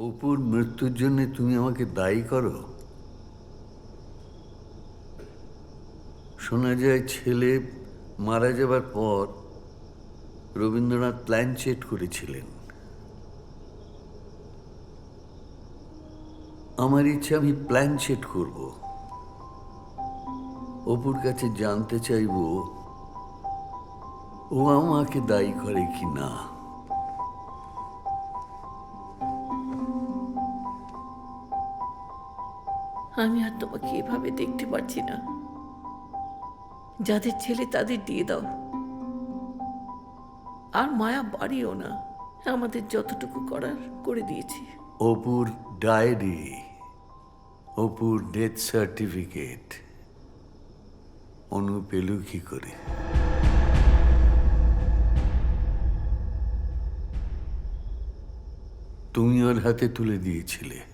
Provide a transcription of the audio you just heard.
অপুর মৃত্যুর জন্য তুমি আমাকে দায়ী করো। শোনা যায় ছেলে মারা যাবার পর রবীন্দ্রনাথ প্ল্যান চেট করেছিলেন। আমার ইচ্ছে আমি প্ল্যান চেট করব। অপুর কাছে জানতে চাইব, ও আমাকে দায়ী করে কি না আমি আর তোমাকে এভাবে দেখতে পারছি না। যাদের ছেলে তাদের দিয়ে দাও। আর মায়া বাড়িও না। আমাদের যতটুকু করার করে দিয়েছি। অপুর ডায়েরি, অপুর ডেথ সার্টিফিকেট, অনু পেল কি করে? তুমি ওর হাতে তুলে দিয়েছিলে।